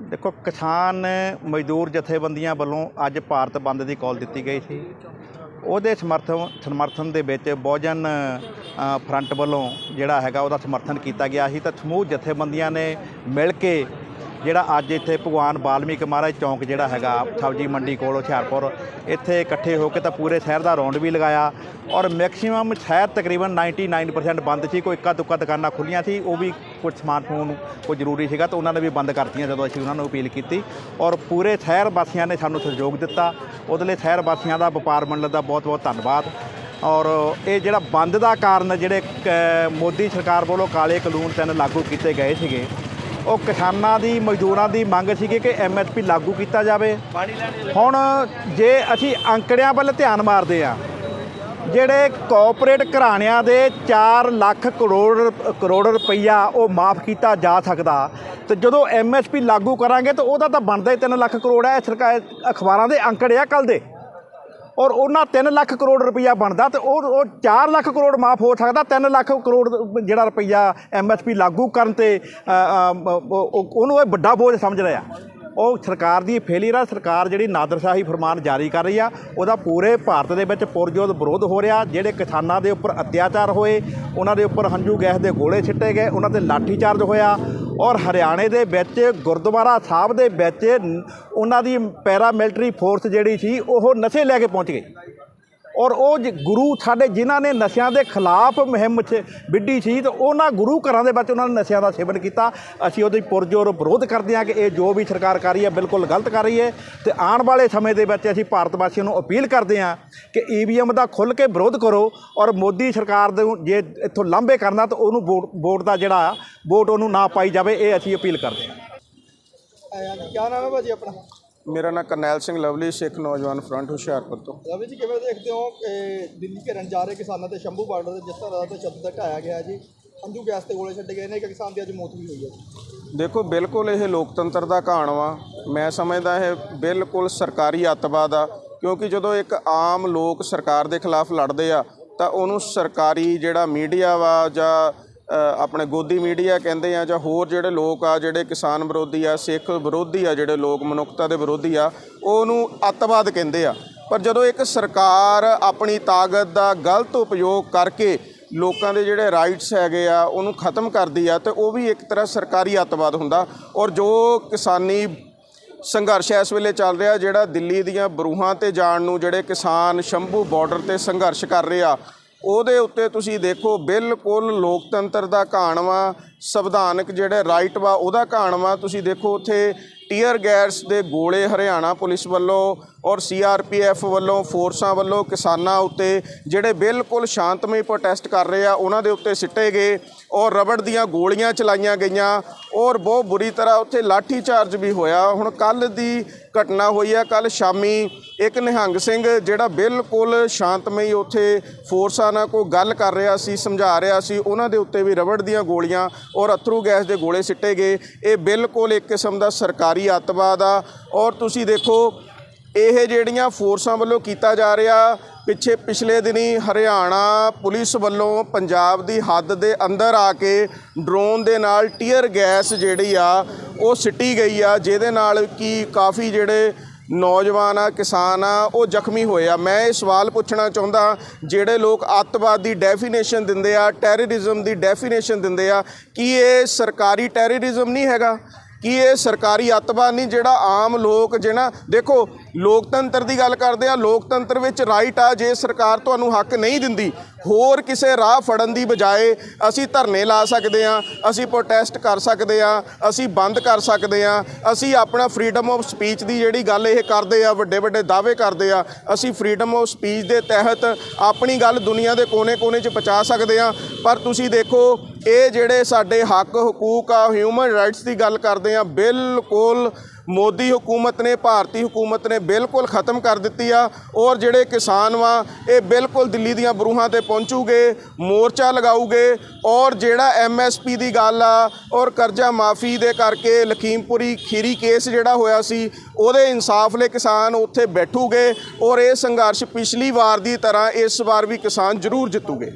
ਦੇਖੋ, ਕਿਸਾਨ ਮਜ਼ਦੂਰ ਜਥੇਬੰਦੀਆਂ ਵੱਲੋਂ ਅੱਜ ਭਾਰਤ ਬੰਦ ਦੀ ਕਾਲ ਦਿੱਤੀ ਗਈ ਸੀ। ਉਹਦੇ ਸਮਰਥਨ ਸਮਰਥਨ ਦੇ ਵਿੱਚ ਬਹੁਜਨ ਫਰੰਟ ਵੱਲੋਂ ਜਿਹੜਾ ਹੈਗਾ ਉਹਦਾ ਸਮਰਥਨ ਕੀਤਾ ਗਿਆ ਸੀ। ਤਾਂ ਸਮੂਹ ਜਥੇਬੰਦੀਆਂ ਨੇ ਮਿਲ ਕੇ ਜਿਹੜਾ ਅੱਜ ਇੱਥੇ ਭਗਵਾਨ ਵਾਲਮੀਕ ਮਹਾਰਾਜ ਚੌਂਕ ਜਿਹੜਾ ਹੈਗਾ ਸਬਜ਼ੀ ਮੰਡੀ ਕੋਲ, ਹੁਸ਼ਿਆਰਪੁਰ, ਇੱਥੇ ਇਕੱਠੇ ਹੋ ਕੇ ਤਾਂ ਪੂਰੇ ਸ਼ਹਿਰ ਦਾ ਰੌਂਡ ਵੀ ਲਗਾਇਆ ਔਰ ਮੈਕਸਿਮਮ ਸ਼ਹਿਰ ਤਕਰੀਬਨ 99% ਬੰਦ ਸੀ, ਕੋਈ ਇੱਕਾ ਦੁੱਕਾ ਦੁਕਾਨਾਂ ਖੁੱਲੀਆਂ ਸੀ, ਉਹ ਵੀ ਕੁਝ ਸਮਾਨ ਸਮੂਨ ਕੋਈ ਜ਼ਰੂਰੀ ਸੀਗਾ ਤਾਂ ਉਹਨਾਂ ਨੇ ਵੀ ਬੰਦ ਕਰਤੀਆਂ ਜਦੋਂ ਅਸੀਂ ਉਹਨਾਂ ਨੂੰ ਅਪੀਲ ਕੀਤੀ ਔਰ ਪੂਰੇ ਸ਼ਹਿਰ ਵਾਸੀਆਂ ਨੇ ਸਾਨੂੰ ਸਹਿਯੋਗ ਦਿੱਤਾ, ਉਹਦੇ ਲਈ ਸ਼ਹਿਰ ਵਾਸੀਆਂ ਦਾ, ਵਪਾਰ ਮੰਡਲ ਦਾ ਬਹੁਤ ਬਹੁਤ ਧੰਨਵਾਦ ਔਰ ਇਹ ਜਿਹੜਾ ਬੰਦ ਦਾ ਕਾਰਨ ਜਿਹੜੇ ਕ- ਮੋਦੀ ਸਰਕਾਰ ਵੱਲੋਂ ਕਾਲੇ ਕਾਨੂੰਨ ਤਿੰਨ ਲਾਗੂ ਕੀਤੇ ਗਏ ਸੀਗੇ ਉਹ ਕਿਸਾਨਾਂ ਦੀ, ਮਜ਼ਦੂਰਾਂ ਦੀ ਮੰਗ ਸੀਗੀ ਕਿ ਐਮਐਸਪੀ ਲਾਗੂ ਕੀਤਾ ਜਾਵੇ। ਹੁਣ ਜੇ ਅਸੀਂ ਅੰਕੜਿਆਂ ਵੱਲ ਧਿਆਨ ਮਾਰਦੇ ਆ ਜਿਹੜੇ ਕੋਆਪਰੇਟ ਘਰਾਣਿਆਂ ਦੇ 4 ਲੱਖ ਕਰੋੜ ਕਰੋੜ ਰੁਪਈਆ ਉਹ ਮਾਫ ਕੀਤਾ ਜਾ ਸਕਦਾ, ਤੇ ਜਦੋਂ ਐਮਐਸਪੀ ਲਾਗੂ ਕਰਾਂਗੇ ਤਾਂ ਉਹਦਾ ਤਾਂ ਬਣਦਾ ਹੀ 3 ਲੱਖ ਕਰੋੜ ਹੈ ਸਰਕਾਰ ਅਖਬਾਰਾਂ ਦੇ ਅੰਕੜੇ ਆ ਕੱਲ ਦੇ। ਔਰ ਉਹਨਾਂ 3 ਲੱਖ ਕਰੋੜ ਰੁਪਈਆ ਬਣਦਾ ਤੇ ਉਹ ਉਹ 4 ਲੱਖ ਕਰੋੜ ਮਾਫ ਹੋ ਸਕਦਾ 3 ਲੱਖ ਕਰੋੜ ਜਿਹੜਾ ਰੁਪਈਆ ਐਮਐਸਪੀ ਲਾਗੂ ਕਰਨ ਤੇ ਉਹਨੂੰ ਇਹ ਵੱਡਾ ਬੋਝ ਸਮਝ ਰਿਹਾ ਉਹ ਸਰਕਾਰ ਦੀ ਫੇਲੀਅਰ ਆ, ਸਰਕਾਰ ਜਿਹੜੀ ਨਾਦਰਸ਼ਾਹੀ ਫਰਮਾਨ ਜਾਰੀ ਕਰ ਰਹੀ ਆ, ਉਹਦਾ ਪੂਰੇ ਭਾਰਤ ਦੇ ਵਿੱਚ ਪੁਰਜੋਤ ਵਿਰੋਧ ਹੋ ਰਿਹਾ। ਜਿਹੜੇ ਕਿਸਾਨਾਂ ਦੇ ਉੱਪਰ ਅਤਿਆਚਾਰ ਹੋਏ, ਉਹਨਾਂ ਦੇ ਉੱਪਰ ਹੰਝੂ ਗੈਸ ਦੇ ਗੋਲੇ ਛਿੱਟੇ ਗਏ, ਉਹਨਾਂ ਤੇ ਲਾਠੀਚਾਰਜ ਹੋਇਆ। ਔਰ ਹਰਿਆਣੇ ਦੇ ਵਿੱਚ, ਗੁਰਦੁਆਰਾ ਸਾਹਿਬ ਦੇ ਵਿੱਚ, ਉਹਨਾਂ ਦੀ ਪੈਰਾ ਮਿਲਟਰੀ ਫੋਰਸ ਜਿਹੜੀ ਸੀ, ਉਹ ਨਸ਼ੇ ਲੈ ਕੇ ਪਹੁੰਚ ਗਈ। ਔਰ ਉਹ ਜ- ਗੁਰੂ ਸਾਡੇ ਜਿਨ੍ਹਾਂ ਨੇ ਨਸ਼ਿਆਂ ਦੇ ਖਿਲਾਫ ਮੁਹਿੰਮ 'ਚ ਵਿੱਢੀ ਸੀ ਤੇ ਉਹਨਾਂ ਗੁਰੂ ਘਰਾਂ ਦੇ ਵਿੱਚ ਉਹਨਾਂ ਨੇ ਨਸ਼ਿਆਂ ਦਾ ਸੇਵਨ ਕੀਤਾ। ਅਸੀਂ ਉਹਦੇ ਪੁਰਜੋਰ ਵਿਰੋਧ ਕਰਦੇ ਹਾਂ ਕਿ ਇਹ ਜੋ ਵੀ ਸਰਕਾਰ ਕਰ ਰਹੀ ਹੈ ਬਿਲਕੁਲ ਗਲਤ ਕਰ ਰਹੀ ਹੈ ਤੇ ਆਉਣ ਵਾਲੇ ਸਮੇਂ ਦੇ ਵਿੱਚ ਅਸੀਂ ਭਾਰਤ ਵਾਸੀਆਂ ਨੂੰ ਅਪੀਲ ਕਰਦੇ ਹਾਂ ਕਿ ਈਵੀਐਮ ਦਾ ਖੁੱਲ੍ਹ ਕੇ ਵਿਰੋਧ ਕਰੋ ਔਰ ਮੋਦੀ ਸਰਕਾਰ ਦੇ ਜੇ ਇੱਥੋਂ ਲਾਂਭੇ ਕਰਨਾ ਤਾਂ ਉਹਨੂੰ ਵੋਟ ਵੋਟ ਦਾ ਜਿਹੜਾ ਵੋਟ ਉਹਨੂੰ ਨਾ ਪਾਈ ਜਾਵੇ, ਇਹ ਅਸੀਂ ਅਪੀਲ ਕਰਦੇ ਹਾਂ। ਕੀ ਨਾਮ ਹੈ ਭਾਜੀ ਆਪਣਾ? ਮੇਰਾ ਨਾਮ ਕਰਨੈਲ ਸਿੰਘ ਲਵਲੀ ਸਿੱਖ ਨੌਜਵਾਨ ਫਰੰਟ ਹੁਸ਼ਿਆਰਪੁਰ ਤੋਂ। ਰਵੀ ਜੀ ਕਿਵੇਂ ਦੇਖਦੇ ਹੋ ਕਿ ਦਿੱਲੀ ਘੇਰਨ ਜਾ ਰਹੇ ਕਿਸਾਨਾਂ ਤੇ ਸ਼ੰਭੂ ਬਾਰਡਰ ਤੇ ਜਿਸ ਤਰ੍ਹਾਂ ਦਾ ਸ਼ਬਦ ਢਾਇਆ ਗਿਆ ਜੀ ਅੰਜੂ ਗੈਸ ਤੇ ਗੋਲੇ ਛੱਡੇ ਗਏ ਨੇ ਇੱਕ ਕਿਸਾਨ ਦੀ ਅੱਜ ਮੌਤ ਵੀ ਹੋਈ ਹੈ ਦੇਖੋ ਬਿਲਕੁਲ ਇਹ ਲੋਕਤੰਤਰ ਦਾ ਘਾਣ ਵਾ। ਮੈਂ ਸਮਝਦਾ ਇਹ ਬਿਲਕੁਲ ਸਰਕਾਰੀ ਅੱਤਵਾਦ ਆ ਕਿਉਂਕਿ ਜਦੋਂ ਇੱਕ ਆਮ ਲੋਕ ਸਰਕਾਰ ਦੇ ਖਿਲਾਫ ਲੜਦੇ ਆ ਤਾਂ ਉਹਨੂੰ ਸਰਕਾਰੀ ਜਿਹੜਾ ਮੀਡੀਆ ਵਾ ਜਾਂ ਆਪਣੇ ਗੋਦੀ ਮੀਡੀਆ ਕਹਿੰਦੇ ਆ ਜਾਂ ਹੋਰ ਜਿਹੜੇ ਲੋਕ ਆ, ਜਿਹੜੇ ਕਿਸਾਨ ਵਿਰੋਧੀ ਆ, ਸਿੱਖ ਵਿਰੋਧੀ ਆ, ਜਿਹੜੇ ਲੋਕ ਮਨੁੱਖਤਾ ਦੇ ਵਿਰੋਧੀ ਆ, ਉਹਨੂੰ ਅੱਤਵਾਦ ਕਹਿੰਦੇ ਆ। ਪਰ ਜਦੋਂ ਇੱਕ ਸਰਕਾਰ ਆਪਣੀ ਤਾਕਤ ਦਾ ਗਲਤ ਉਪਯੋਗ ਕਰਕੇ ਲੋਕਾਂ ਦੇ ਜਿਹੜੇ ਰਾਈਟਸ ਹੈਗੇ ਆ, ਉਹਨੂੰ ਖਤਮ ਕਰਦੀ ਆ, ਤੇ ਉਹ ਵੀ ਇੱਕ ਤਰ੍ਹਾਂ ਸਰਕਾਰੀ ਅੱਤਵਾਦ ਹੁੰਦਾ। ਔਰ ਜੋ ਕਿਸਾਨੀ ਸੰਘਰਸ਼ ਇਸ ਵੇਲੇ ਚੱਲ ਰਿਹਾ, ਜਿਹੜਾ ਦਿੱਲੀ ਦੀਆਂ ਬਰੂਹਾਂ ਤੇ ਜਾਣ ਨੂੰ ਜਿਹੜੇ ਕਿਸਾਨ ਸ਼ੰਭੂ ਬਾਰਡਰ ਤੇ ਸੰਘਰਸ਼ ਕਰ ਰਹੇ ਆ ਉਹਦੇ ਉੱਤੇ ਤੁਸੀਂ ਦੇਖੋ ਬਿਲਕੁਲ ਲੋਕਤੰਤਰ ਦਾ ਘਾਣ ਵਾ ਸੰਵਿਧਾਨਕ ਜਿਹੜੇ ਰਾਈਟ ਵਾ ਉਹਦਾ ਘਾਣ ਵਾ ਤੁਸੀਂ ਦੇਖੋ ਉੱਥੇ ਟੀਅਰ ਗੈਸ ਦੇ ਗੋਲੇ ਹਰਿਆਣਾ ਪੁਲਿਸ ਵੱਲੋਂ ਔਰ ਸੀਆਰਪੀਐਫ ਵੱਲੋਂ, ਫੋਰਸਾਂ ਵੱਲੋਂ ਕਿਸਾਨਾਂ ਉੱਤੇ ਜਿਹੜੇ ਬਿਲਕੁਲ ਸ਼ਾਂਤਮਈ ਪ੍ਰੋਟੈਸਟ ਕਰ ਰਹੇ ਆ, ਉਹਨਾਂ ਦੇ ਉੱਤੇ ਸਿੱਟੇ ਗਏ ਔਰ ਰਬੜ ਦੀਆਂ ਗੋਲੀਆਂ ਚਲਾਈਆਂ ਗਈਆਂ ਔਰ ਬਹੁਤ ਬੁਰੀ ਤਰ੍ਹਾਂ ਉੱਥੇ ਲਾਠੀ ਚਾਰਜ ਵੀ ਹੋਇਆ। ਹੁਣ ਕੱਲ ਦੀ ਘਟਨਾ ਹੋਈ ਆ ਕੱਲ ਸ਼ਾਮੀ ਇੱਕ ਨਿਹੰਗ ਸਿੰਘ ਜਿਹੜਾ ਬਿਲਕੁਲ ਸ਼ਾਂਤਮਈ ਉੱਥੇ ਫੋਰਸਾਂ ਨਾਲ ਕੋਈ ਗੱਲ ਕਰ ਰਿਹਾ ਸੀ, ਸਮਝਾ ਰਿਹਾ ਸੀ, ਉਹਨਾਂ ਦੇ ਉੱਤੇ ਵੀ ਰਬੜ ਦੀਆਂ ਗੋਲੀਆਂ ਔਰ ਅਥਰੂ ਗੈਸ ਦੇ ਗੋਲੇ ਸਿੱਟੇ ਗਏ। ਇਹ ਬਿਲਕੁਲ ਇੱਕ ਕਿਸਮ ਦਾ ਸਰਕਾਰੀ ਅੱਤਵਾਦ ਆ। ਔਰ ਤੁਸੀਂ ਦੇਖੋ, ਇਹ ਜਿਹੜੀਆਂ ਫੋਰਸਾਂ ਵੱਲੋਂ ਕੀਤਾ ਜਾ ਰਿਹਾ, ਪਿੱਛੇ ਪਿਛਲੇ ਦਿਨੀ ਹਰਿਆਣਾ ਪੁਲਿਸ ਵੱਲੋਂ ਪੰਜਾਬ ਦੀ ਹੱਦ ਦੇ ਅੰਦਰ ਆ ਕੇ ਡਰੋਨ ਦੇ ਨਾਲ ਟੀਅਰ ਗੈਸ ਜਿਹੜੀ ਆ, ਉਹ ਸਿੱਟੀ ਗਈ ਆ, ਜਿਹਦੇ ਨਾਲ ਕਿ ਕਾਫੀ ਜਿਹੜੇ ਨੌਜਵਾਨ ਆ, ਕਿਸਾਨ ਆ, ਉਹ ਜ਼ਖਮੀ ਹੋਏ ਆ। ਮੈਂ ਇਹ ਸਵਾਲ ਪੁੱਛਣਾ ਚਾਹੁੰਦਾ, ਜਿਹੜੇ ਲੋਕ ਅੱਤਵਾਦ ਦੀ ਡੈਫੀਨੇਸ਼ਨ ਦਿੰਦੇ ਆ ਟੈਰਰਿਜ਼ਮ ਦੀ ਡੈਫੀਨੇਸ਼ਨ ਦਿੰਦੇ ਆ, ਕੀ ਇਹ ਸਰਕਾਰੀ ਟੈਰਰਿਜ਼ਮ ਨਹੀਂ ਹੈਗਾ? ਕਿ ਇਹ ਸਰਕਾਰੀ ਅੱਤਵਾਦ ਨਹੀਂ ਜਿਹੜਾ ਆਮ ਲੋਕ ਜਿਹੜਾ ਦੇਖੋ, ਲੋਕਤੰਤਰ ਦੀ ਗੱਲ ਕਰਦੇ ਆ, ਲੋਕਤੰਤਰ ਵਿੱਚ ਰਾਈਟ ਆ, ਜੇ ਸਰਕਾਰ ਤੁਹਾਨੂੰ ਹੱਕ ਨਹੀਂ ਦਿੰਦੀ ਹੋਰ ਕਿਸੇ ਰਾਹ ਫੜਨ ਦੀ ਬਜਾਏ ਅਸੀਂ ਧਰਨੇ ਲਾ ਸਕਦੇ ਹਾਂ, ਅਸੀਂ ਪ੍ਰੋਟੈਸਟ ਕਰ ਸਕਦੇ ਹਾਂ, ਅਸੀਂ ਬੰਦ ਕਰ ਸਕਦੇ ਹਾਂ, ਅਸੀਂ ਆਪਣਾ ਫਰੀडम ਆਫ ਸਪੀਚ ਦੀ ਜਿਹੜੀ ਗੱਲ ਇਹ ਕਰਦੇ ਆ, ਵੱਡੇ ਵੱਡੇ ਦਾਅਵੇ ਕਰਦੇ ਆ, ਅਸੀਂ ਫਰੀडम ਆਫ ਸਪੀਚ ਦੇ ਤਹਿਤ ਆਪਣੀ ਗੱਲ ਦੁਨੀਆ ਦੇ ਕੋਨੇ-ਕੋਨੇ 'ਚ ਪਹੁੰਚਾ ਸਕਦੇ ਆ ਪਰ ਤੁਸੀਂ ਦੇਖੋ, ਇਹ ਜਿਹੜੇ ਸਾਡੇ ਹੱਕ, ਹਕੂਕ ਆ ਹਿਊਮਨ ਰਾਈਟਸ ਦੀ ਗੱਲ ਕਰਦੇ ਆ, ਬਿਲਕੁਲ ਮੋਦੀ ਹਕੂਮਤ ਨੇ, ਭਾਰਤੀ ਹਕੂਮਤ ਨੇ ਬਿਲਕੁਲ ਖਤਮ ਕਰ ਦਿੱਤੀ ਆ ਔਰ ਜਿਹੜੇ ਕਿਸਾਨ ਵਾ, ਇਹ ਬਿਲਕੁਲ ਦਿੱਲੀ ਦੀਆਂ ਬਰੂਹਾਂ ਤੇ ਪਹੁੰਚੂਗੇ, ਮੋਰਚਾ ਲਗਾਊਗੇ ਔਰ ਜਿਹੜਾ ਐਮਐਸਪੀ ਦੀ ਗੱਲ ਆ ਔਰ ਕਰਜ਼ਾ ਮਾਫੀ ਦੇ ਕਰਕੇ ਲਖੀਮਪੁਰੀ ਖੀਰੀ ਕੇਸ ਜਿਹੜਾ ਹੋਇਆ ਸੀ, ਉਹਦੇ ਇਨਸਾਫ ਲਈ ਕਿਸਾਨ ਉੱਥੇ ਬੈਠੂਗੇ ਔਰ ਇਹ ਸੰਘਰਸ਼ ਪਿਛਲੀ ਵਾਰ ਦੀ ਤਰ੍ਹਾਂ ਇਸ ਵਾਰ ਵੀ ਕਿਸਾਨ ਜ਼ਰੂਰ ਜਿੱਤੂਗੇ।